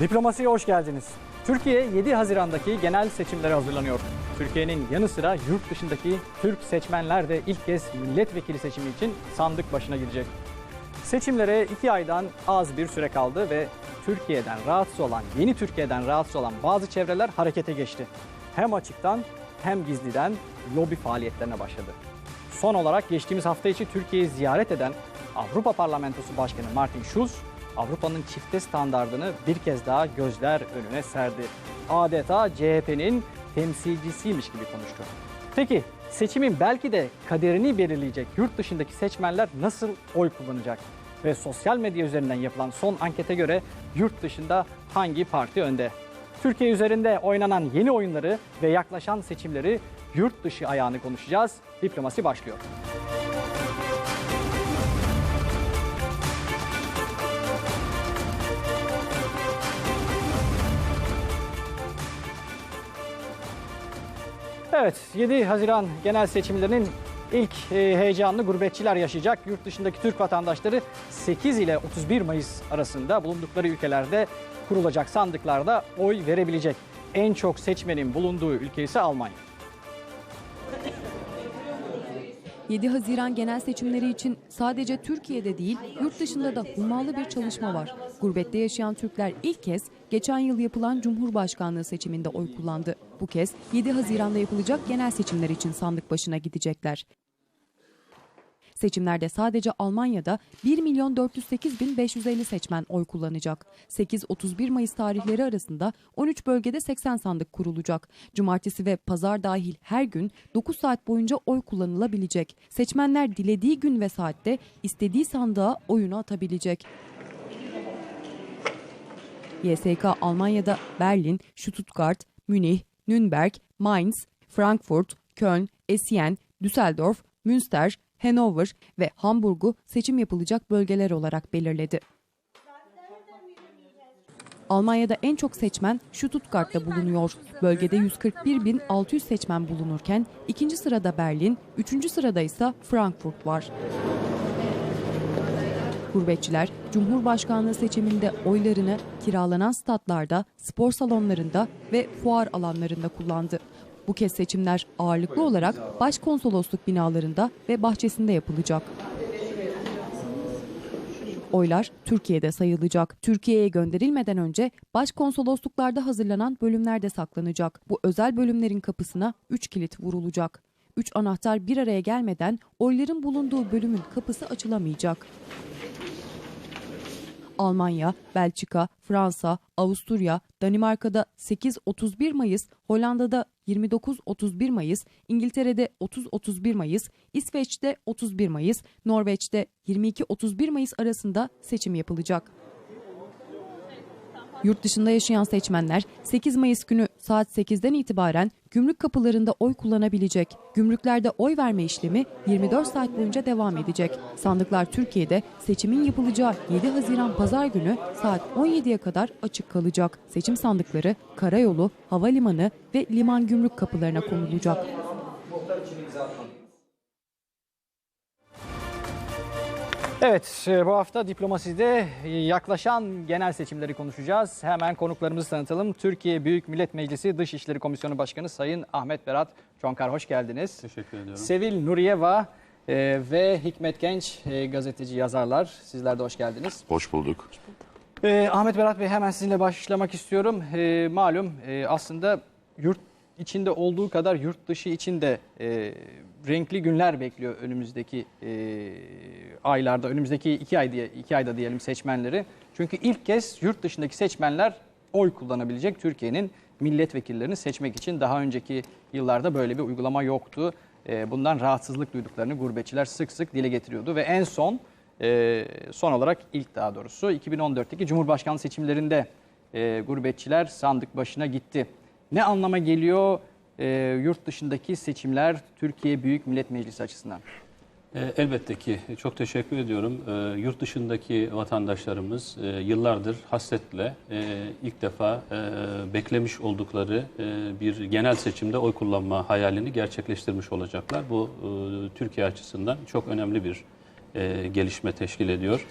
Diplomasiye hoş geldiniz. Türkiye 7 Haziran'daki genel seçimlere hazırlanıyor. Türkiye'nin yanı sıra yurt dışındaki Türk seçmenler de ilk kez milletvekili seçimi için sandık başına gidecek. Seçimlere 2 aydan az bir süre kaldı ve Türkiye'den rahatsız olan, yeni Türkiye'den rahatsız olan bazı çevreler harekete geçti. Hem açıktan hem gizliden lobi faaliyetlerine başladı. Son olarak geçtiğimiz hafta içi Türkiye'yi ziyaret eden Avrupa Parlamentosu Başkanı Martin Schulz, Avrupa'nın çifte standardını bir kez daha gözler önüne serdi. Adeta CHP'nin temsilcisiymiş gibi konuştu. Peki seçimin belki de kaderini belirleyecek yurt dışındaki seçmenler nasıl oy kullanacak? Ve sosyal medya üzerinden yapılan son ankete göre yurt dışında hangi parti önde? Türkiye üzerinde oynanan yeni oyunları ve yaklaşan seçimleri yurt dışı ayağını konuşacağız. Diplomasi başlıyor. Evet, 7 Haziran genel seçimlerinin ilk e, heyecanını gurbetçiler yaşayacak. Yurt dışındaki Türk vatandaşları 8 ile 31 Mayıs arasında bulundukları ülkelerde kurulacak sandıklarda oy verebilecek. En çok seçmenin bulunduğu ülke ise Almanya. 7 Haziran genel seçimleri için sadece Türkiye'de değil, yurt dışında da hummalı bir çalışma var. Gurbette yaşayan Türkler ilk kez geçen yıl yapılan Cumhurbaşkanlığı seçiminde oy kullandı. Bu kez 7 Haziran'da yapılacak genel seçimler için sandık başına gidecekler. Seçimlerde sadece Almanya'da 1 milyon 408 bin 550 seçmen oy kullanacak. 8-31 Mayıs tarihleri arasında 13 bölgede 80 sandık kurulacak. Cumartesi ve pazar dahil her gün 9 saat boyunca oy kullanılabilecek. Seçmenler dilediği gün ve saatte istediği sandığa oyunu atabilecek. YSK Almanya'da Berlin, Stuttgart, Münih, Nürnberg, Mainz, Frankfurt, Köln, Essen, Düsseldorf, Münster, Hannover ve Hamburg'u seçim yapılacak bölgeler olarak belirledi. Almanya'da en çok seçmen Stuttgart'ta bulunuyor. Bölgede 141.600 seçmen bulunurken ikinci sırada Berlin, üçüncü sırada ise Frankfurt var. Gurbetçiler Cumhurbaşkanlığı seçiminde oylarını kiralanan statlarda, spor salonlarında ve fuar alanlarında kullandı. Bu kez seçimler ağırlıklı olarak başkonsolosluk binalarında ve bahçesinde yapılacak. Oylar Türkiye'de sayılacak. Türkiye'ye gönderilmeden önce başkonsolosluklarda hazırlanan bölümlerde saklanacak. Bu özel bölümlerin kapısına 3 kilit vurulacak. 3 anahtar bir araya gelmeden oyların bulunduğu bölümün kapısı açılamayacak. Almanya, Belçika, Fransa, Avusturya, Danimarka'da 8-31 Mayıs, Hollanda'da 29-31 Mayıs, İngiltere'de 30-31 Mayıs, İsveç'te 31 Mayıs, Norveç'te 22-31 Mayıs arasında seçim yapılacak. Yurt dışında yaşayan seçmenler 8 Mayıs günü saat 8'den itibaren gümrük kapılarında oy kullanabilecek. Gümrüklerde oy verme işlemi 24 saat boyunca devam edecek. Sandıklar Türkiye'de seçimin yapılacağı 7 Haziran Pazar günü saat 17'ye kadar açık kalacak. Seçim sandıkları karayolu, havalimanı ve liman gümrük kapılarına konulacak. Evet, e, bu hafta diplomaside yaklaşan genel seçimleri konuşacağız. Hemen konuklarımızı tanıtalım. Türkiye Büyük Millet Meclisi Dışişleri Komisyonu Başkanı Sayın Ahmet Berat Çonkar hoş geldiniz. Teşekkür ediyorum. Sevil Nuriyeva e, ve Hikmet Genç e, gazeteci yazarlar. Sizler de hoş geldiniz. Hoş bulduk. E, Ahmet Berat Bey hemen sizinle başlamak istiyorum. E, malum e, aslında yurt içinde olduğu kadar yurt dışı için de e, renkli günler bekliyor önümüzdeki e, aylarda, önümüzdeki iki ay diye iki ayda diyelim seçmenleri. Çünkü ilk kez yurt dışındaki seçmenler oy kullanabilecek Türkiye'nin milletvekillerini seçmek için daha önceki yıllarda böyle bir uygulama yoktu. E, bundan rahatsızlık duyduklarını gurbetçiler sık sık dile getiriyordu ve en son e, son olarak ilk daha doğrusu 2014'teki Cumhurbaşkanlığı seçimlerinde e, gurbetçiler sandık başına gitti. Ne anlama geliyor e, yurt dışındaki seçimler Türkiye Büyük Millet Meclisi açısından? E, elbette ki çok teşekkür ediyorum. E, yurt dışındaki vatandaşlarımız e, yıllardır hasretle e, ilk defa e, beklemiş oldukları e, bir genel seçimde oy kullanma hayalini gerçekleştirmiş olacaklar. Bu e, Türkiye açısından çok önemli bir e, gelişme teşkil ediyor.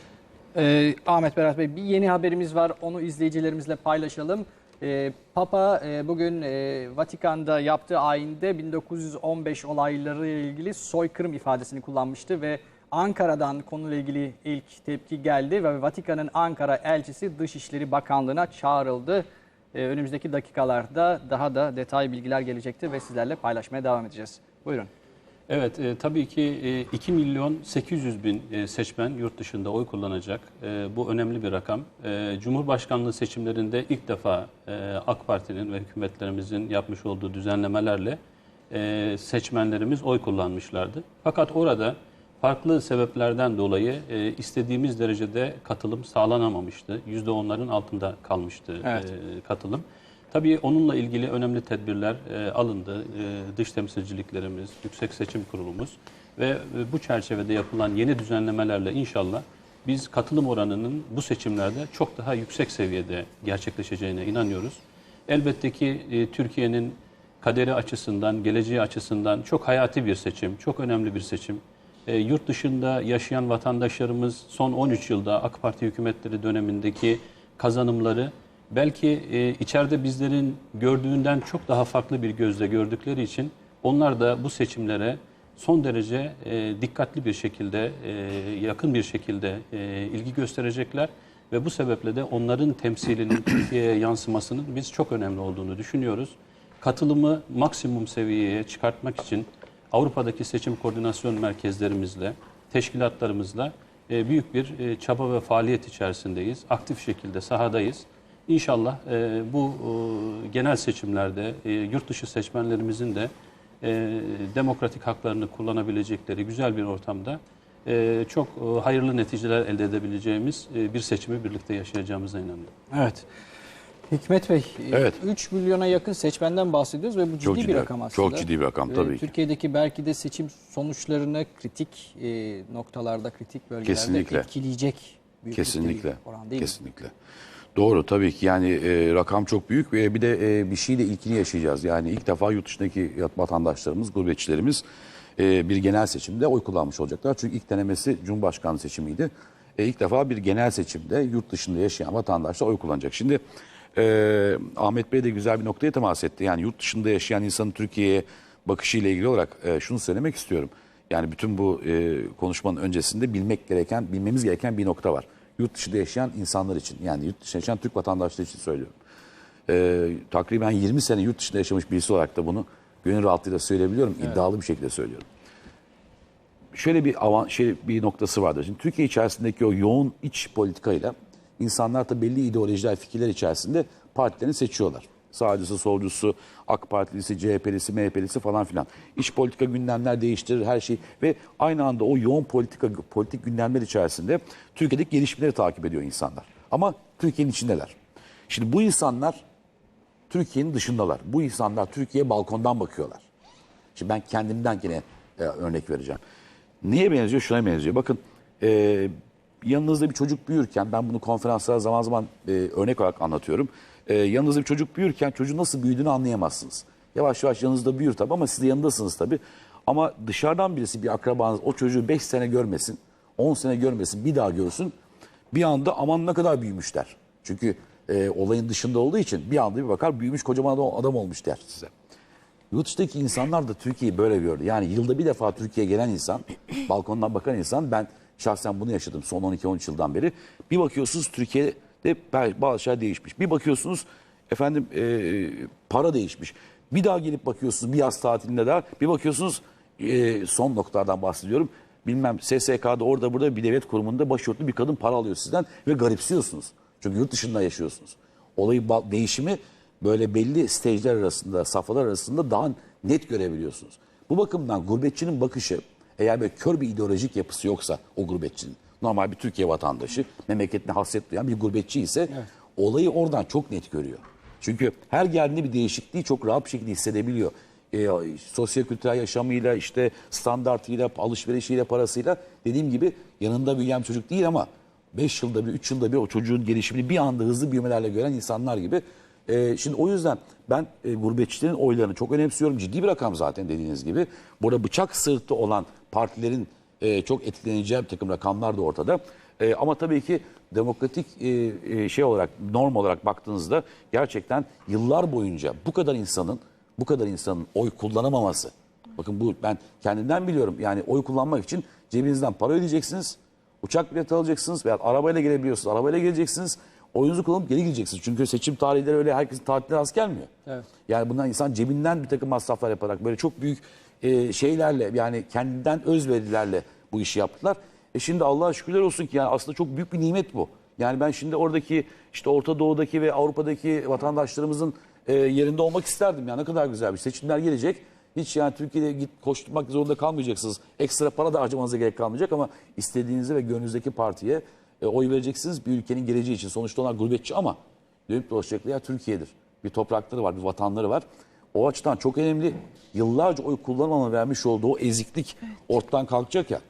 Ee, Ahmet Berat Bey bir yeni haberimiz var onu izleyicilerimizle paylaşalım. Ee, Papa e, bugün e, Vatikan'da yaptığı ayinde 1915 olayları ile ilgili soykırım ifadesini kullanmıştı ve Ankara'dan konuyla ilgili ilk tepki geldi ve Vatikan'ın Ankara elçisi Dışişleri Bakanlığı'na çağrıldı. Ee, önümüzdeki dakikalarda daha da detay bilgiler gelecektir ve sizlerle paylaşmaya devam edeceğiz. Buyurun. Evet, e, tabii ki e, 2 milyon 800 bin e, seçmen yurt dışında oy kullanacak. E, bu önemli bir rakam. E, Cumhurbaşkanlığı seçimlerinde ilk defa e, AK Parti'nin ve hükümetlerimizin yapmış olduğu düzenlemelerle e, seçmenlerimiz oy kullanmışlardı. Fakat orada farklı sebeplerden dolayı e, istediğimiz derecede katılım sağlanamamıştı. %10'ların altında kalmıştı Evet. e, katılım. Tabii onunla ilgili önemli tedbirler e, alındı. E, dış temsilciliklerimiz, Yüksek Seçim Kurulumuz ve e, bu çerçevede yapılan yeni düzenlemelerle inşallah biz katılım oranının bu seçimlerde çok daha yüksek seviyede gerçekleşeceğine inanıyoruz. Elbette ki e, Türkiye'nin kaderi açısından, geleceği açısından çok hayati bir seçim, çok önemli bir seçim. E, yurt dışında yaşayan vatandaşlarımız son 13 yılda AK Parti hükümetleri dönemindeki kazanımları belki e, içeride bizlerin gördüğünden çok daha farklı bir gözle gördükleri için onlar da bu seçimlere son derece e, dikkatli bir şekilde, e, yakın bir şekilde e, ilgi gösterecekler ve bu sebeple de onların temsilinin Türkiye'ye yansımasının biz çok önemli olduğunu düşünüyoruz. Katılımı maksimum seviyeye çıkartmak için Avrupa'daki seçim koordinasyon merkezlerimizle, teşkilatlarımızla e, büyük bir e, çaba ve faaliyet içerisindeyiz. Aktif şekilde sahadayız. İnşallah e, bu e, genel seçimlerde e, yurt dışı seçmenlerimizin de e, demokratik haklarını kullanabilecekleri güzel bir ortamda e, çok e, hayırlı neticeler elde edebileceğimiz e, bir seçimi birlikte yaşayacağımıza inanıyorum. Evet. Hikmet Bey, Evet. 3 milyona yakın seçmenden bahsediyoruz ve bu ciddi Çok bir ciddi- rakam aslında. çok ciddi bir rakam, tabii ki. Türkiye'deki belki de seçim sonuçlarını kritik e, noktalarda, kritik bölgelerde Kesinlikle. etkileyecek büyüklükte Kesinlikle. bir oran değil mi? Doğru tabii ki yani e, rakam çok büyük ve bir de e, bir şeyle ilkini yaşayacağız. Yani ilk defa yurt dışındaki vatandaşlarımız, gurbetçilerimiz e, bir genel seçimde oy kullanmış olacaklar. Çünkü ilk denemesi Cumhurbaşkanlığı seçimiydi. E, ilk defa bir genel seçimde yurt dışında yaşayan vatandaşlar oy kullanacak. Şimdi e, Ahmet Bey de güzel bir noktaya temas etti. Yani yurt dışında yaşayan insanın Türkiye'ye bakışıyla ilgili olarak e, şunu söylemek istiyorum. Yani bütün bu e, konuşmanın öncesinde bilmek gereken, bilmemiz gereken bir nokta var. Yurt dışında yaşayan insanlar için, yani yurt dışında yaşayan Türk vatandaşları için söylüyorum. E, takriben 20 sene yurt dışında yaşamış birisi olarak da bunu gönül rahatlığıyla söyleyebiliyorum, iddialı bir şekilde söylüyorum. Şöyle bir avan, şey bir noktası vardır. Şimdi Türkiye içerisindeki o yoğun iç politikayla insanlar da belli ideolojiler, fikirler içerisinde partilerini seçiyorlar. Sağcısı, solcusu, AK Partilisi, CHP'lisi, MHP'lisi falan filan. İç politika gündemler değiştirir her şey ve aynı anda o yoğun politika politik gündemler içerisinde Türkiye'deki gelişmeleri takip ediyor insanlar. Ama Türkiye'nin içindeler. Şimdi bu insanlar Türkiye'nin dışındalar. Bu insanlar Türkiye'ye balkondan bakıyorlar. Şimdi ben kendimden yine e, örnek vereceğim. Neye benziyor? Şuna benziyor. Bakın e, yanınızda bir çocuk büyürken ben bunu konferanslara zaman zaman e, örnek olarak anlatıyorum. E, yanınızda bir çocuk büyürken çocuğun nasıl büyüdüğünü anlayamazsınız. Yavaş yavaş yanınızda büyür tabii ama siz de yanındasınız tabii. Ama dışarıdan birisi bir akrabanız o çocuğu 5 sene görmesin, 10 sene görmesin, bir daha görsün. Bir anda aman ne kadar büyümüşler. Çünkü e, olayın dışında olduğu için bir anda bir bakar büyümüş kocaman adam, adam olmuş der size. Yurt dışındaki insanlar da Türkiye'yi böyle gördü. Yani yılda bir defa Türkiye'ye gelen insan, balkondan bakan insan ben şahsen bunu yaşadım son 12-13 yıldan beri. Bir bakıyorsunuz Türkiye'de bazı şeyler değişmiş. Bir bakıyorsunuz efendim e, para değişmiş. Bir daha gelip bakıyorsunuz bir yaz tatilinde daha bir bakıyorsunuz e, son noktalardan bahsediyorum. Bilmem SSK'da orada burada bir devlet kurumunda başörtülü bir kadın para alıyor sizden ve garipsiyorsunuz. Çünkü yurt dışında yaşıyorsunuz. Olayı değişimi böyle belli stage'ler arasında, safhalar arasında daha net görebiliyorsunuz. Bu bakımdan gurbetçinin bakışı eğer böyle kör bir ideolojik yapısı yoksa o gurbetçinin, normal bir Türkiye vatandaşı, memleketine hasret duyan bir gurbetçi ise olayı oradan çok net görüyor. Çünkü her geldiğinde bir değişikliği çok rahat bir şekilde hissedebiliyor. E, sosyokültürel yaşamıyla, işte standartıyla, alışverişiyle, parasıyla dediğim gibi yanında büyüyen bir çocuk değil ama 5 yılda bir, 3 yılda bir o çocuğun gelişimini bir anda hızlı büyümelerle gören insanlar gibi. Ee, şimdi o yüzden ben e, gurbetçilerin oylarını çok önemsiyorum. Ciddi bir rakam zaten dediğiniz gibi. Burada bıçak sırtı olan partilerin e, çok etkileneceği bir takım rakamlar da ortada. E, ama tabii ki demokratik e, e, şey olarak norm olarak baktığınızda gerçekten yıllar boyunca bu kadar insanın bu kadar insanın oy kullanamaması. Bakın bu ben kendimden biliyorum. Yani oy kullanmak için cebinizden para ödeyeceksiniz. Uçak bileti alacaksınız veya arabayla gelebiliyorsunuz. Arabayla geleceksiniz. Oyunuzu kullanıp geri gideceksiniz. Çünkü seçim tarihleri öyle herkesin tatilleri az gelmiyor. Evet. Yani bundan insan cebinden bir takım masraflar yaparak böyle çok büyük e, şeylerle yani kendinden özverilerle bu işi yaptılar. E şimdi Allah'a şükürler olsun ki yani aslında çok büyük bir nimet bu. Yani ben şimdi oradaki işte Orta Doğu'daki ve Avrupa'daki vatandaşlarımızın e, yerinde olmak isterdim. Yani ne kadar güzel bir seçimler gelecek. Hiç yani Türkiye'de git koşturmak zorunda kalmayacaksınız. Ekstra para da harcamanıza gerek kalmayacak ama istediğinizi ve gönlünüzdeki partiye e, oy vereceksiniz bir ülkenin geleceği için. Sonuçta onlar gurbetçi ama dönüp dolaşacakları yer Türkiye'dir. Bir toprakları var, bir vatanları var. O açıdan çok önemli. Yıllarca oy kullanmama vermiş olduğu o eziklik ortadan kalkacak ya.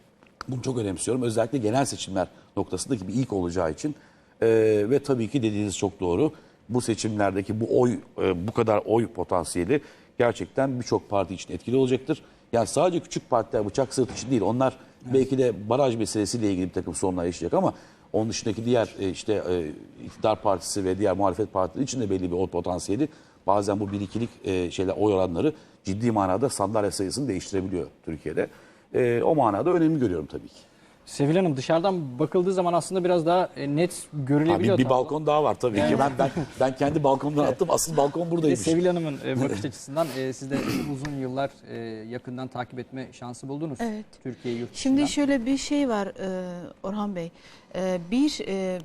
Bunu çok önemsiyorum. Özellikle genel seçimler noktasındaki bir ilk olacağı için. Ee, ve tabii ki dediğiniz çok doğru. Bu seçimlerdeki bu oy, e, bu kadar oy potansiyeli gerçekten birçok parti için etkili olacaktır. Yani sadece küçük partiler bıçak sırtı için değil. Onlar belki de baraj meselesiyle ilgili bir takım sorunlar yaşayacak ama onun dışındaki diğer e, işte e, iktidar partisi ve diğer muhalefet partileri için de belli bir oy potansiyeli. Bazen bu bir ikilik e, şeyler oy oranları ciddi manada sandalye sayısını değiştirebiliyor Türkiye'de. E, o manada önemli görüyorum tabii ki. Sevil Hanım dışarıdan bakıldığı zaman aslında biraz daha e, net Ha, görülebiliyor. bir, bir tablo. balkon daha var tabii ki. Ben ben ben kendi balkonumdan attım. Asıl balkon Bir buradaymış. Sevil Hanım'ın e, bakış açısından e, siz de uzun yıllar e, yakından takip etme şansı buldunuz. Evet. Türkiye yurt Şimdi şöyle bir şey var e, Orhan Bey. E, bir e,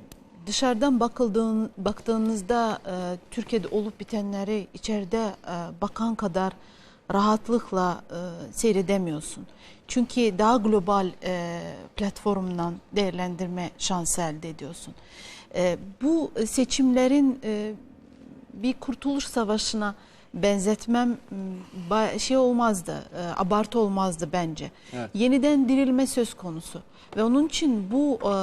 dışarıdan bakıldığın baktığınızda e, Türkiye'de olup bitenleri içeride e, bakan kadar rahatlıkla e, seyredemiyorsun. Çünkü daha global e, platformdan değerlendirme şansı elde ediyorsun. E, bu seçimlerin e, bir kurtuluş savaşına benzetmem şey olmazdı, e, abartı olmazdı bence. Evet. Yeniden dirilme söz konusu ve onun için bu e,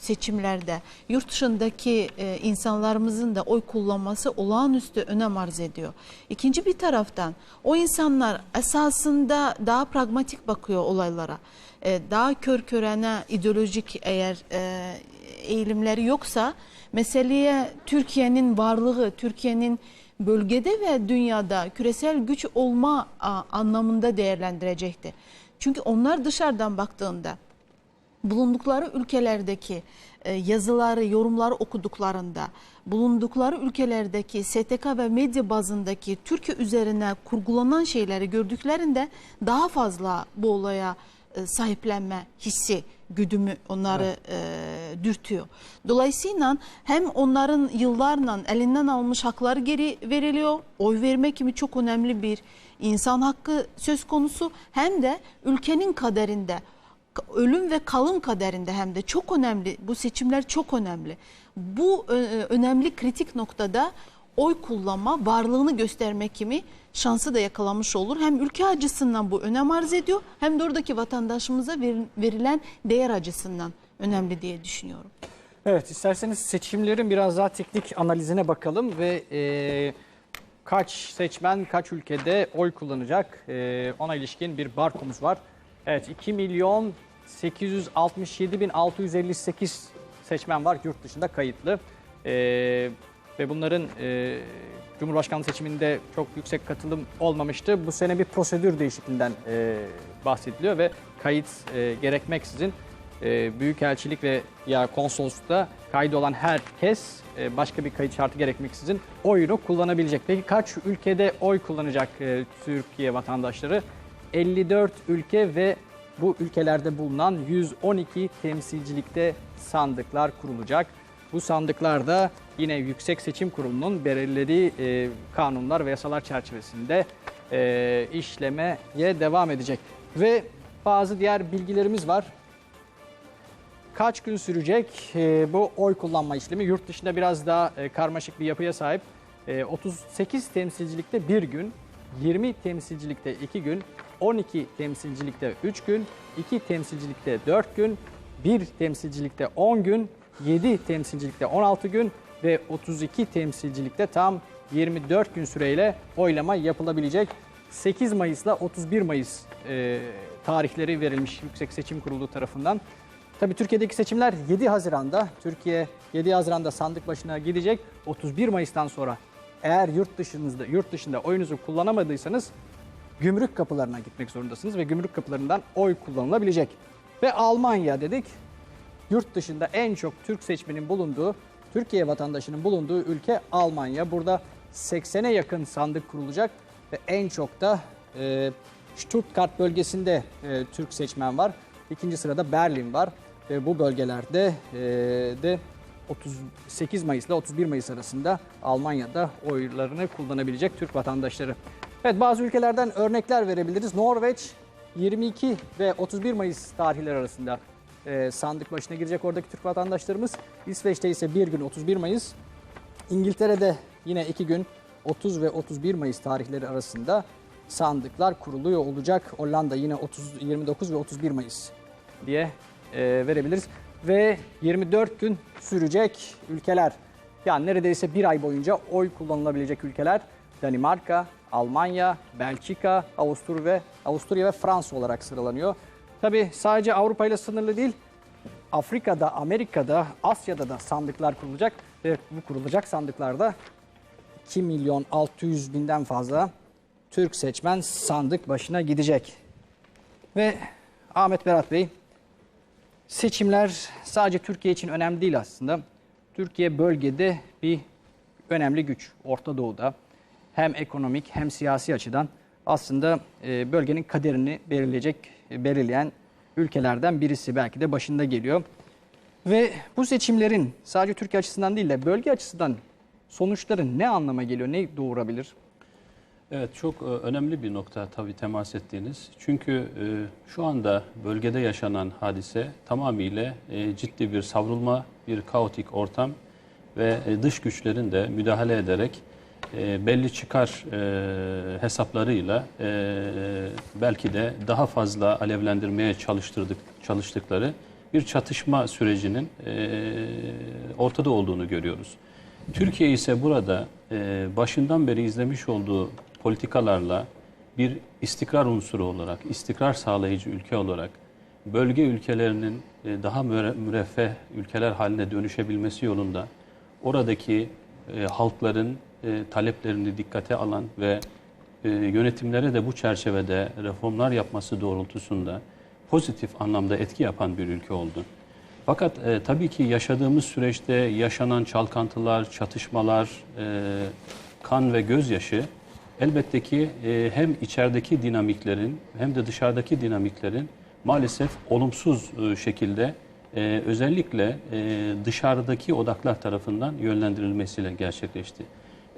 seçimlerde yurt dışındaki e, insanlarımızın da oy kullanması olağanüstü önem arz ediyor. İkinci bir taraftan o insanlar esasında daha pragmatik bakıyor olaylara. E, daha kör körene ideolojik eğer e, eğilimleri yoksa meseleye Türkiye'nin varlığı, Türkiye'nin bölgede ve dünyada küresel güç olma anlamında değerlendirecekti. Çünkü onlar dışarıdan baktığında bulundukları ülkelerdeki e, yazıları, yorumları okuduklarında, bulundukları ülkelerdeki STK ve medya bazındaki Türkiye üzerine kurgulanan şeyleri gördüklerinde daha fazla bu olaya e, sahiplenme hissi, güdümü onları e, dürtüyor. Dolayısıyla hem onların yıllarla elinden almış hakları geri veriliyor, oy vermek gibi çok önemli bir insan hakkı söz konusu hem de ülkenin kaderinde ölüm ve kalım kaderinde hem de çok önemli. Bu seçimler çok önemli. Bu ö- önemli kritik noktada oy kullanma, varlığını göstermek kimi şansı da yakalamış olur. Hem ülke açısından bu önem arz ediyor hem de oradaki vatandaşımıza ver- verilen değer açısından önemli diye düşünüyorum. Evet isterseniz seçimlerin biraz daha teknik analizine bakalım ve e, kaç seçmen kaç ülkede oy kullanacak e, ona ilişkin bir barkomuz var. Evet 2 milyon 867 bin 658 seçmen var yurt dışında kayıtlı. E, ve bunların e, Cumhurbaşkanlığı seçiminde çok yüksek katılım olmamıştı. Bu sene bir prosedür değişikliğinden e, bahsediliyor ve kayıt e, gerekmeksizin e, Büyükelçilik ve ya konsoloslukta kaydı olan herkes e, başka bir kayıt şartı gerekmeksizin oyunu kullanabilecek. Peki kaç ülkede oy kullanacak e, Türkiye vatandaşları? 54 ülke ve bu ülkelerde bulunan 112 temsilcilikte sandıklar kurulacak. Bu sandıklarda yine Yüksek Seçim Kurulu'nun belirlediği e, kanunlar ve yasalar çerçevesinde e, işlemeye devam edecek. Ve bazı diğer bilgilerimiz var. Kaç gün sürecek e, bu oy kullanma işlemi? Yurt dışında biraz daha e, karmaşık bir yapıya sahip. E, 38 temsilcilikte bir gün, 20 temsilcilikte 2 gün, 12 temsilcilikte 3 gün, 2 temsilcilikte 4 gün, 1 temsilcilikte 10 gün, 7 temsilcilikte 16 gün ve 32 temsilcilikte tam 24 gün süreyle oylama yapılabilecek. 8 Mayıs'la 31 Mayıs e, tarihleri verilmiş Yüksek Seçim Kurulu tarafından. Tabii Türkiye'deki seçimler 7 Haziran'da. Türkiye 7 Haziran'da sandık başına gidecek. 31 Mayıs'tan sonra eğer yurt dışınızda yurt dışında oyunuzu kullanamadıysanız gümrük kapılarına gitmek zorundasınız ve gümrük kapılarından oy kullanılabilecek. Ve Almanya dedik. Yurt dışında en çok Türk seçmenin bulunduğu, Türkiye vatandaşının bulunduğu ülke Almanya. Burada 80'e yakın sandık kurulacak ve en çok da e, Stuttgart bölgesinde e, Türk seçmen var. İkinci sırada Berlin var ve bu bölgelerde e, de 38 Mayıs ile 31 Mayıs arasında Almanya'da oylarını kullanabilecek Türk vatandaşları. Evet bazı ülkelerden örnekler verebiliriz. Norveç 22 ve 31 Mayıs tarihleri arasında e, sandık başına girecek oradaki Türk vatandaşlarımız. İsveç'te ise bir gün 31 Mayıs. İngiltere'de yine iki gün 30 ve 31 Mayıs tarihleri arasında sandıklar kuruluyor olacak. Hollanda yine 30, 29 ve 31 Mayıs diye e, verebiliriz. Ve 24 gün sürecek ülkeler. Yani neredeyse bir ay boyunca oy kullanılabilecek ülkeler Danimarka, Almanya, Belçika, Avusturya ve Avusturya ve Fransa olarak sıralanıyor. Tabii sadece Avrupa ile sınırlı değil. Afrika'da, Amerika'da, Asya'da da sandıklar kurulacak ve bu kurulacak sandıklarda 2 milyon 600 binden fazla Türk seçmen sandık başına gidecek. Ve Ahmet Berat Bey, seçimler sadece Türkiye için önemli değil aslında. Türkiye bölgede bir önemli güç Orta Doğu'da. Hem ekonomik hem siyasi açıdan aslında e, bölgenin kaderini belirleyecek, e, belirleyen ülkelerden birisi belki de başında geliyor. Ve bu seçimlerin sadece Türkiye açısından değil de bölge açısından sonuçları ne anlama geliyor, ne doğurabilir? Evet çok e, önemli bir nokta tabii temas ettiğiniz. Çünkü şu anda bölgede yaşanan hadise tamamıyla ciddi bir savrulma, bir kaotik ortam ve dış güçlerin de müdahale ederek e, belli çıkar e, hesaplarıyla e, belki de daha fazla alevlendirmeye çalıştırdık çalıştıkları bir çatışma sürecinin e, ortada olduğunu görüyoruz. Türkiye ise burada e, başından beri izlemiş olduğu politikalarla bir istikrar unsuru olarak, istikrar sağlayıcı ülke olarak bölge ülkelerinin e, daha müre- müreffeh ülkeler haline dönüşebilmesi yolunda oradaki e, halkların e, taleplerini dikkate alan ve e, yönetimlere de bu çerçevede reformlar yapması doğrultusunda pozitif anlamda etki yapan bir ülke oldu. Fakat e, tabii ki yaşadığımız süreçte yaşanan çalkantılar, çatışmalar, e, kan ve gözyaşı elbette ki e, hem içerideki dinamiklerin hem de dışarıdaki dinamiklerin maalesef olumsuz e, şekilde e, özellikle e, dışarıdaki odaklar tarafından yönlendirilmesiyle gerçekleşti.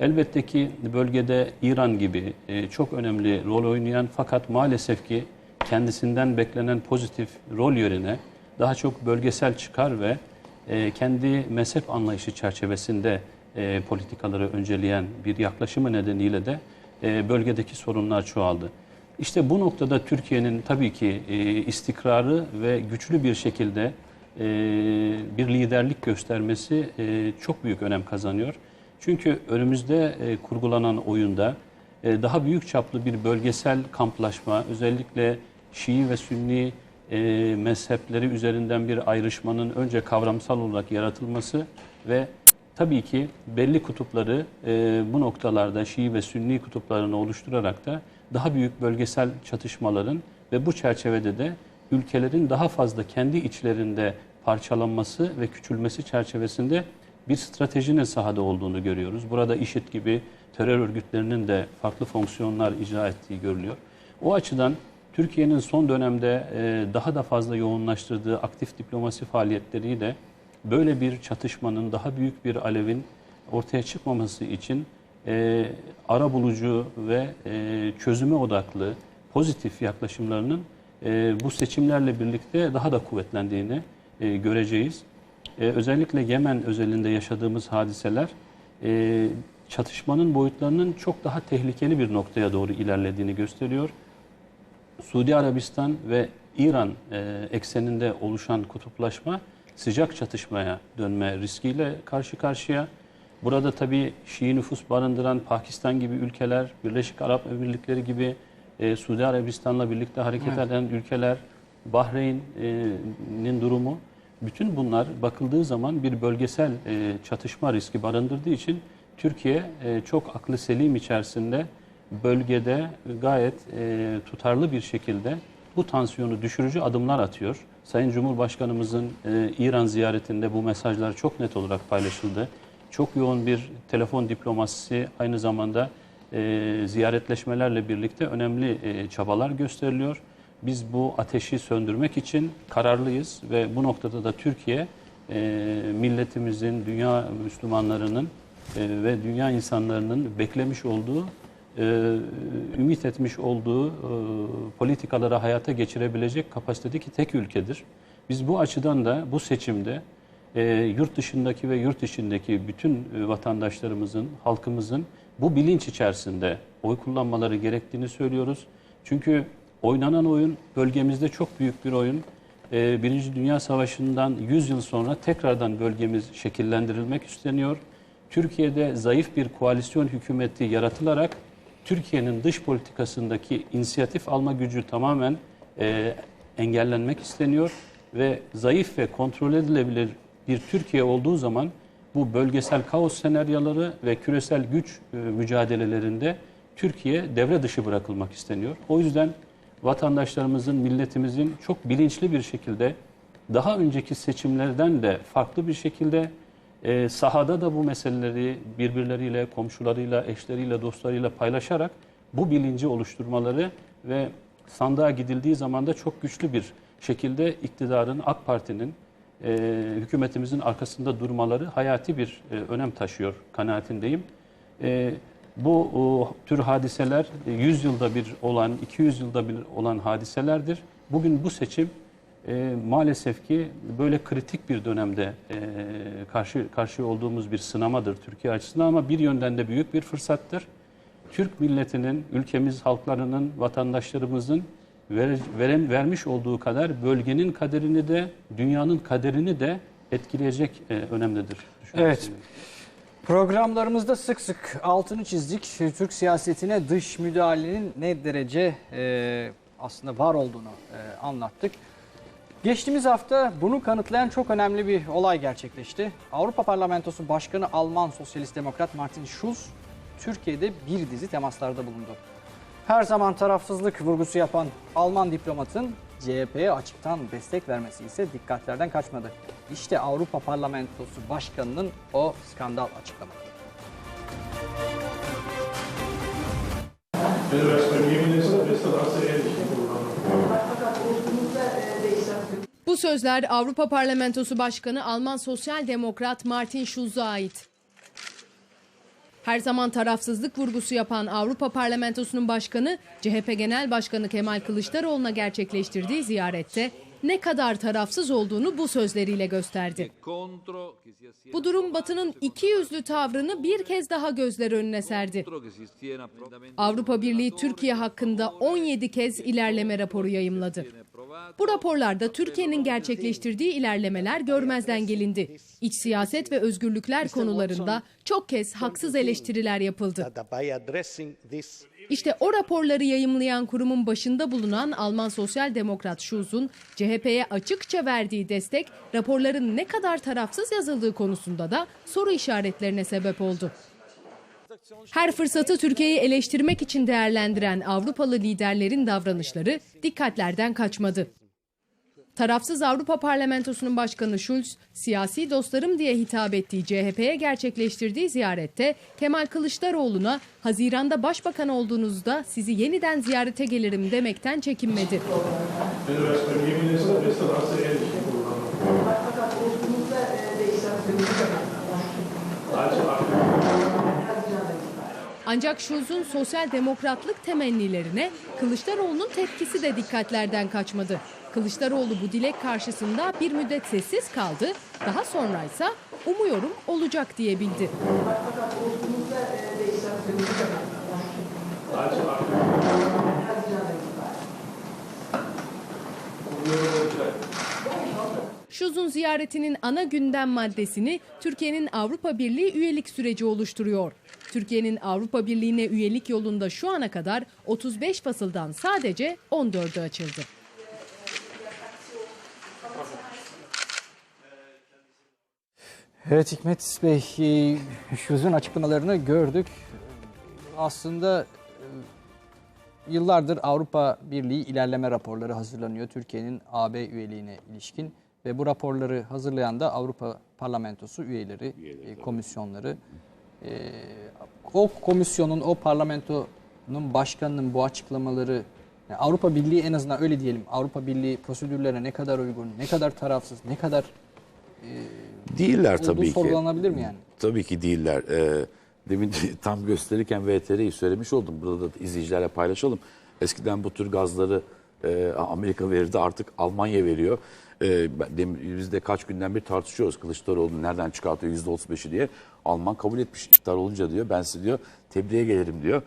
Elbette ki bölgede İran gibi e, çok önemli rol oynayan fakat maalesef ki kendisinden beklenen pozitif rol yerine daha çok bölgesel çıkar ve e, kendi mezhep anlayışı çerçevesinde e, politikaları önceleyen bir yaklaşımı nedeniyle de bölgedeki sorunlar çoğaldı. İşte bu noktada Türkiye'nin tabii ki istikrarı ve güçlü bir şekilde bir liderlik göstermesi çok büyük önem kazanıyor. Çünkü önümüzde e, kurgulanan oyunda e, daha büyük çaplı bir bölgesel kamplaşma, özellikle Şii ve Sünni e, mezhepleri üzerinden bir ayrışmanın önce kavramsal olarak yaratılması ve tabii ki belli kutupları e, bu noktalarda Şii ve Sünni kutuplarını oluşturarak da daha büyük bölgesel çatışmaların ve bu çerçevede de ülkelerin daha fazla kendi içlerinde parçalanması ve küçülmesi çerçevesinde bir stratejinin sahada olduğunu görüyoruz. Burada IŞİD gibi terör örgütlerinin de farklı fonksiyonlar icra ettiği görülüyor. O açıdan Türkiye'nin son dönemde e, daha da fazla yoğunlaştırdığı aktif diplomasi faaliyetleriyle böyle bir çatışmanın, daha büyük bir alevin ortaya çıkmaması için e, ara bulucu ve e, çözüme odaklı pozitif yaklaşımlarının bu seçimlerle birlikte daha da kuvvetlendiğini göreceğiz. E, özellikle Yemen özelinde yaşadığımız hadiseler e, çatışmanın boyutlarının çok daha tehlikeli bir noktaya doğru ilerlediğini gösteriyor. Suudi Arabistan ve İran e, ekseninde oluşan kutuplaşma sıcak çatışmaya dönme riskiyle karşı karşıya. Burada tabii Şii nüfus barındıran Pakistan gibi ülkeler, Birleşik Arap Emirlikleri gibi e, Suudi Arabistan'la birlikte hareket Evet. eden ülkeler, Bahreyn'in durumu Bütün bunlar bakıldığı zaman bir bölgesel e, çatışma riski barındırdığı için Türkiye e, çok aklı selim içerisinde bölgede gayet e, tutarlı bir şekilde bu tansiyonu düşürücü adımlar atıyor. Sayın Cumhurbaşkanımızın e, İran ziyaretinde bu mesajlar çok net olarak paylaşıldı. Çok yoğun bir telefon diplomasisi aynı zamanda e, ziyaretleşmelerle birlikte önemli e, çabalar gösteriliyor. Biz bu ateşi söndürmek için kararlıyız ve bu noktada da Türkiye e, milletimizin, dünya Müslümanlarının e, ve dünya insanlarının beklemiş olduğu, e, ümit etmiş olduğu e, politikaları hayata geçirebilecek kapasitedeki tek ülkedir. Biz bu açıdan da bu seçimde yurt dışındaki ve yurt içindeki bütün vatandaşlarımızın, halkımızın bu bilinç içerisinde oy kullanmaları gerektiğini söylüyoruz. Çünkü oynanan oyun bölgemizde çok büyük bir oyun. E, Birinci Dünya Savaşı'ndan 100 yıl sonra tekrardan bölgemiz şekillendirilmek isteniyor. Türkiye'de zayıf bir koalisyon hükümeti yaratılarak Türkiye'nin dış politikasındaki inisiyatif alma gücü tamamen e, engellenmek isteniyor ve zayıf ve kontrol edilebilir bir Türkiye olduğu zaman bu bölgesel kaos senaryoları ve küresel güç e, mücadelelerinde Türkiye devre dışı bırakılmak isteniyor. O yüzden vatandaşlarımızın, milletimizin çok bilinçli bir şekilde daha önceki seçimlerden de farklı bir şekilde e, sahada da bu meseleleri birbirleriyle, komşularıyla, eşleriyle, dostlarıyla paylaşarak bu bilinci oluşturmaları ve sandığa gidildiği zaman da çok güçlü bir şekilde iktidarın, AK Parti'nin, e, hükümetimizin arkasında durmaları hayati bir e, önem taşıyor kanaatindeyim. E, bu o, tür hadiseler e, 100 yılda bir olan, 200 yılda bir olan hadiselerdir. Bugün bu seçim e, maalesef ki böyle kritik bir dönemde e, karşı karşı olduğumuz bir sınamadır Türkiye açısından ama bir yönden de büyük bir fırsattır. Türk milletinin, ülkemiz halklarının, vatandaşlarımızın ver, veren, vermiş olduğu kadar bölgenin kaderini de, dünyanın kaderini de etkileyecek e, önemlidir. Evet. Programlarımızda sık sık altını çizdik. Türk siyasetine dış müdahalenin ne derece e, aslında var olduğunu e, anlattık. Geçtiğimiz hafta bunu kanıtlayan çok önemli bir olay gerçekleşti. Avrupa Parlamentosu Başkanı Alman Sosyalist Demokrat Martin Schulz Türkiye'de bir dizi temaslarda bulundu. Her zaman tarafsızlık vurgusu yapan Alman diplomatın CHP'ye açıktan destek vermesi ise dikkatlerden kaçmadı. İşte Avrupa Parlamentosu Başkanı'nın o skandal Programme. Bu sözler Avrupa Parlamentosu Başkanı Alman Sosyal Demokrat Martin Schulz'a ait. Her zaman tarafsızlık vurgusu yapan Avrupa Parlamentosu'nun başkanı, CHP Genel Başkanı Kemal Kılıçdaroğlu'na gerçekleştirdiği ziyarette ne kadar tarafsız olduğunu bu sözleriyle gösterdi. Bu durum Batı'nın iki yüzlü tavrını bir kez daha gözler önüne serdi. Avrupa Birliği Türkiye hakkında 17 kez ilerleme raporu yayımladı. Bu raporlarda Türkiye'nin gerçekleştirdiği ilerlemeler görmezden gelindi. İç siyaset ve özgürlükler konularında çok kez haksız eleştiriler yapıldı. İşte o raporları yayımlayan kurumun başında bulunan Alman Sosyal Demokrat Schulz'un CHP'ye açıkça verdiği destek raporların ne kadar tarafsız yazıldığı konusunda da soru işaretlerine sebep oldu. Her fırsatı Türkiye'yi eleştirmek için değerlendiren Avrupalı liderlerin davranışları dikkatlerden kaçmadı. Tarafsız Avrupa Parlamentosu'nun başkanı Schulz, siyasi dostlarım diye hitap ettiği CHP'ye gerçekleştirdiği ziyarette Kemal Kılıçdaroğlu'na Haziran'da başbakan olduğunuzda sizi yeniden ziyarete gelirim demekten çekinmedi. Ancak Schulz'un sosyal demokratlık temennilerine Kılıçdaroğlu'nun tepkisi de dikkatlerden kaçmadı. Kılıçdaroğlu bu dilek karşısında bir müddet sessiz kaldı. Daha sonra ise umuyorum olacak diyebildi. Schulz'un ziyaretinin ana gündem maddesini Türkiye'nin Avrupa Birliği üyelik süreci oluşturuyor. Türkiye'nin Avrupa Birliği'ne üyelik yolunda şu ana kadar 35 fasıldan sadece 14'ü açıldı. Evet Hikmet Bey, e, Şuz'un açıklamalarını gördük. Aslında e, yıllardır Avrupa Birliği ilerleme raporları hazırlanıyor Türkiye'nin AB üyeliğine ilişkin. Ve bu raporları hazırlayan da Avrupa Parlamentosu üyeleri, e, komisyonları. E, O komisyonun, o parlamentonun başkanının bu açıklamaları yani Avrupa Birliği en azından öyle diyelim. Avrupa Birliği prosedürlerine ne kadar uygun, ne kadar tarafsız, ne kadar Değiller olduğu tabii ki. sorgulanabilir mi yani? Tabii ki değiller. Ee, demin tam gösterirken VTR'yi söylemiş oldum. Burada da izleyicilerle paylaşalım. Eskiden bu tür gazları e, Amerika verirdi artık Almanya veriyor. Ee, dem- biz de kaç günden bir tartışıyoruz Kılıçdaroğlu nereden çıkartıyor %35'i diye. Alman kabul etmiş iktidar olunca diyor. Ben size diyor tebliğe gelirim diyor.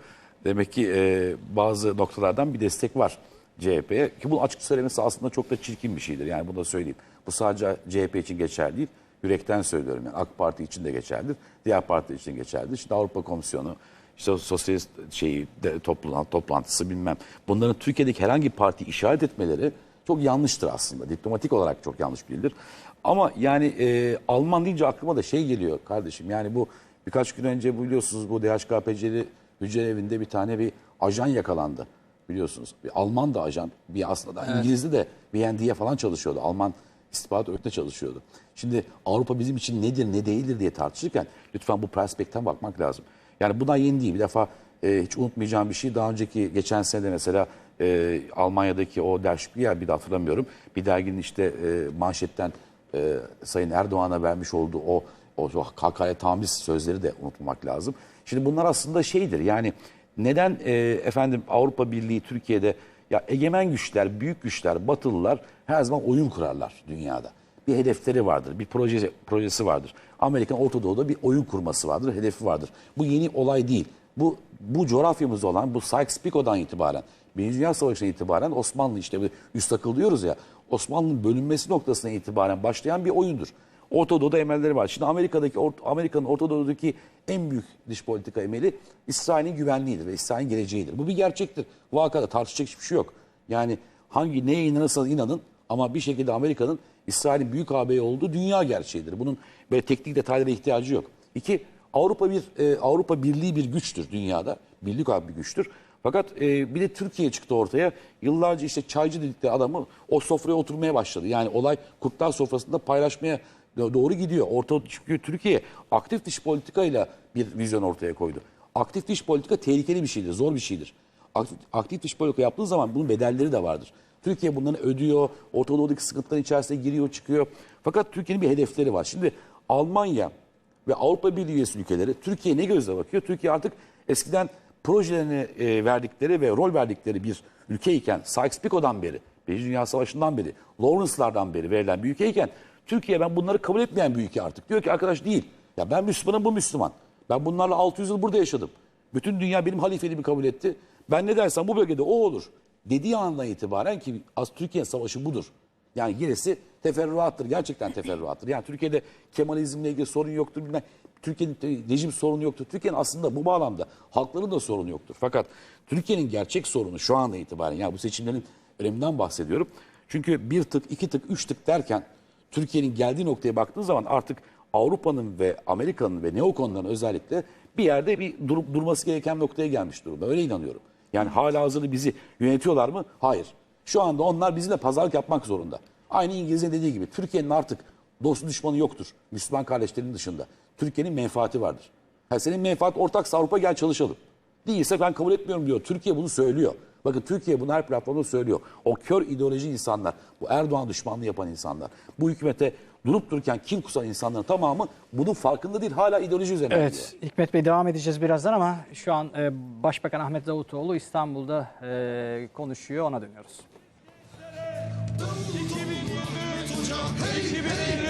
Demek ki e, bazı noktalardan bir destek var CHP'ye. Ki bu açık söylemesi aslında çok da çirkin bir şeydir. Yani bunu da söyleyeyim. Bu sadece CHP için geçerli değil. Yürekten söylüyorum. Yani AK Parti için de geçerlidir. Diğer parti için geçerlidir. İşte Avrupa Komisyonu, işte sosyalist şeyi, de, toplantı, toplantısı bilmem. Bunların Türkiye'deki herhangi bir parti işaret etmeleri çok yanlıştır aslında. Diplomatik olarak çok yanlış bilinir. Ama yani e, Alman deyince aklıma da şey geliyor kardeşim. Yani bu birkaç gün önce biliyorsunuz bu DHKPC'li hücre evinde bir tane bir ajan yakalandı. Biliyorsunuz. Bir Alman da ajan. Bir aslında İngilizli de BND'ye falan çalışıyordu. Alman istihbarat örgütüne çalışıyordu. Şimdi Avrupa bizim için nedir ne değildir diye tartışırken lütfen bu perspektiften bakmak lazım. Yani bundan yeni değil. Bir defa e, hiç unutmayacağım bir şey. Daha önceki geçen sene de mesela e, Almanya'daki o Der Spiegel bir de hatırlamıyorum. Bir derginin işte e, manşetten e, Sayın Erdoğan'a vermiş olduğu o o kakaya tamiz sözleri de unutmamak lazım. Şimdi bunlar aslında şeydir yani neden e, efendim Avrupa Birliği Türkiye'de ya egemen güçler, büyük güçler, batılılar her zaman oyun kurarlar dünyada. Bir hedefleri vardır, bir projesi, projesi vardır. Amerikan Orta Doğu'da bir oyun kurması vardır, hedefi vardır. Bu yeni olay değil. Bu bu coğrafyamızda olan bu Sykes-Picot'dan itibaren, Birinci Dünya Savaşı'na itibaren Osmanlı işte üst akıl diyoruz ya, Osmanlı'nın bölünmesi noktasına itibaren başlayan bir oyundur. Orta Doğu'da emelleri var. Şimdi Amerika'daki Amerika'nın Orta Doğu'daki en büyük dış politika emeli İsrail'in güvenliğidir ve İsrail'in geleceğidir. Bu bir gerçektir. Vakada tartışacak hiçbir şey yok. Yani hangi neye inanırsanız inanın ama bir şekilde Amerika'nın İsrail'in büyük ağabeyi olduğu dünya gerçeğidir. Bunun böyle teknik detaylara ihtiyacı yok. İki, Avrupa bir e, Avrupa Birliği bir güçtür dünyada. Birlik abi bir güçtür. Fakat e, bir de Türkiye çıktı ortaya. Yıllarca işte çaycı dedikleri adamı o sofraya oturmaya başladı. Yani olay kurtlar sofrasında paylaşmaya doğru gidiyor. Orta çünkü Türkiye aktif dış politikayla bir vizyon ortaya koydu. Aktif dış politika tehlikeli bir şeydir, zor bir şeydir. Aktif, aktif dış politika yaptığı zaman bunun bedelleri de vardır. Türkiye bunları ödüyor, Orta Doğu'daki sıkıntıların içerisine giriyor, çıkıyor. Fakat Türkiye'nin bir hedefleri var. Şimdi Almanya ve Avrupa Birliği üyesi ülkeleri Türkiye ne gözle bakıyor? Türkiye artık eskiden projelerini e, verdikleri ve rol verdikleri bir ülkeyken Sykes-Picot'dan beri, Birinci Dünya Savaşı'ndan beri, Lawrence'lardan beri verilen bir ülkeyken Türkiye ben bunları kabul etmeyen bir ülke artık. Diyor ki arkadaş değil. Ya ben Müslümanım bu Müslüman. Ben bunlarla 600 yıl burada yaşadım. Bütün dünya benim halifeliğimi kabul etti. Ben ne dersem bu bölgede o olur. Dediği andan itibaren ki az Türkiye savaşı budur. Yani gerisi teferruattır. Gerçekten teferruattır. Yani Türkiye'de Kemalizmle ilgili sorun yoktur. bilmem. Türkiye'nin rejim sorunu yoktur. Türkiye'nin aslında bu bağlamda halkların da sorunu yoktur. Fakat Türkiye'nin gerçek sorunu şu anda itibaren yani bu seçimlerin öneminden bahsediyorum. Çünkü bir tık, iki tık, üç tık derken Türkiye'nin geldiği noktaya baktığın zaman artık Avrupa'nın ve Amerika'nın ve neokonların özellikle bir yerde bir durup durması gereken noktaya gelmiş durumda. Öyle inanıyorum. Yani hala hazırda bizi yönetiyorlar mı? Hayır. Şu anda onlar bizimle pazarlık yapmak zorunda. Aynı İngiliz'in dediği gibi Türkiye'nin artık dostu düşmanı yoktur. Müslüman kardeşlerinin dışında. Türkiye'nin menfaati vardır. Ha, senin menfaat ortaksa Avrupa gel çalışalım. Değilse ben kabul etmiyorum diyor. Türkiye bunu söylüyor. Bakın Türkiye bunu her platformda söylüyor. O kör ideoloji insanlar, bu Erdoğan düşmanlığı yapan insanlar, bu hükümete durup dururken kim kusan insanların tamamı bunun farkında değil. Hala ideoloji üzerine gidiyor. Evet, Hikmet Bey devam edeceğiz birazdan ama şu an e, Başbakan Ahmet Davutoğlu İstanbul'da e, konuşuyor, ona dönüyoruz. 2024 Ocak 2024